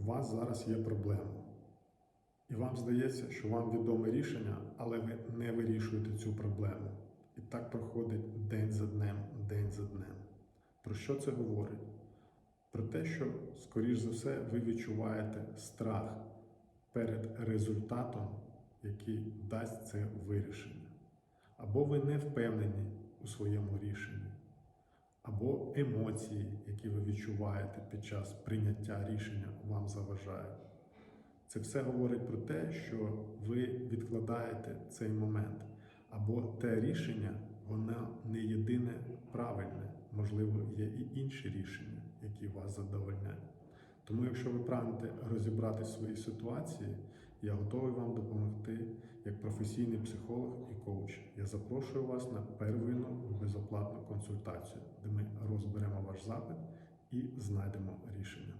у вас зараз є проблема. І вам здається, що вам відоме рішення, але ви не вирішуєте цю проблему. І так проходить день за днем, день за днем. Про що це говорить? Про те, що, скоріш за все, ви відчуваєте страх перед результатом, який дасть це вирішення. Або ви не впевнені у своєму рішенні, або емоції, які ви відчуваєте під час прийняття рішення, вам заважають. Це все говорить про те, що ви відкладаєте цей момент, або те рішення, воно не єдине правильне, можливо, є і інші рішення, які вас задовольняють. Тому, якщо ви прагнете розібрати свої ситуації, я готовий вам допомогти професійний психолог і коуч. Я запрошую вас на первинну безоплатну консультацію, де ми розберемо ваш запит і знайдемо рішення.